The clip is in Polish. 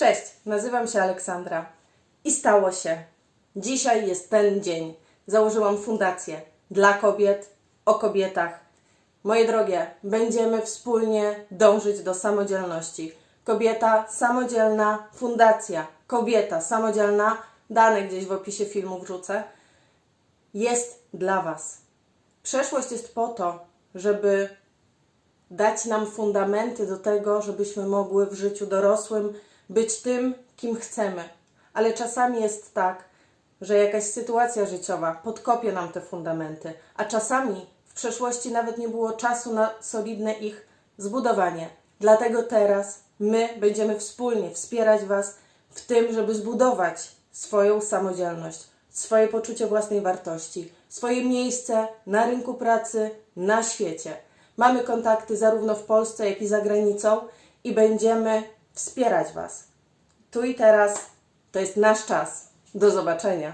Cześć, nazywam się Aleksandra i stało się. Dzisiaj jest ten dzień. Założyłam fundację dla kobiet, o kobietach. Moje drogie, będziemy wspólnie dążyć do samodzielności. Kobieta samodzielna, fundacja, kobieta samodzielna, dane gdzieś w opisie filmu wrzucę, jest dla Was. Przeszłość jest po to, żeby dać nam fundamenty do tego, żebyśmy mogły w życiu dorosłym być tym, kim chcemy. Ale czasami jest tak, że jakaś sytuacja życiowa podkopie nam te fundamenty, a czasami w przeszłości nawet nie było czasu na solidne ich zbudowanie. Dlatego teraz my będziemy wspólnie wspierać Was w tym, żeby zbudować swoją samodzielność, swoje poczucie własnej wartości, swoje miejsce na rynku pracy, na świecie. Mamy kontakty zarówno w Polsce, jak i za granicą i będziemy wspierać Was. Tu i teraz to jest nasz czas. Do zobaczenia.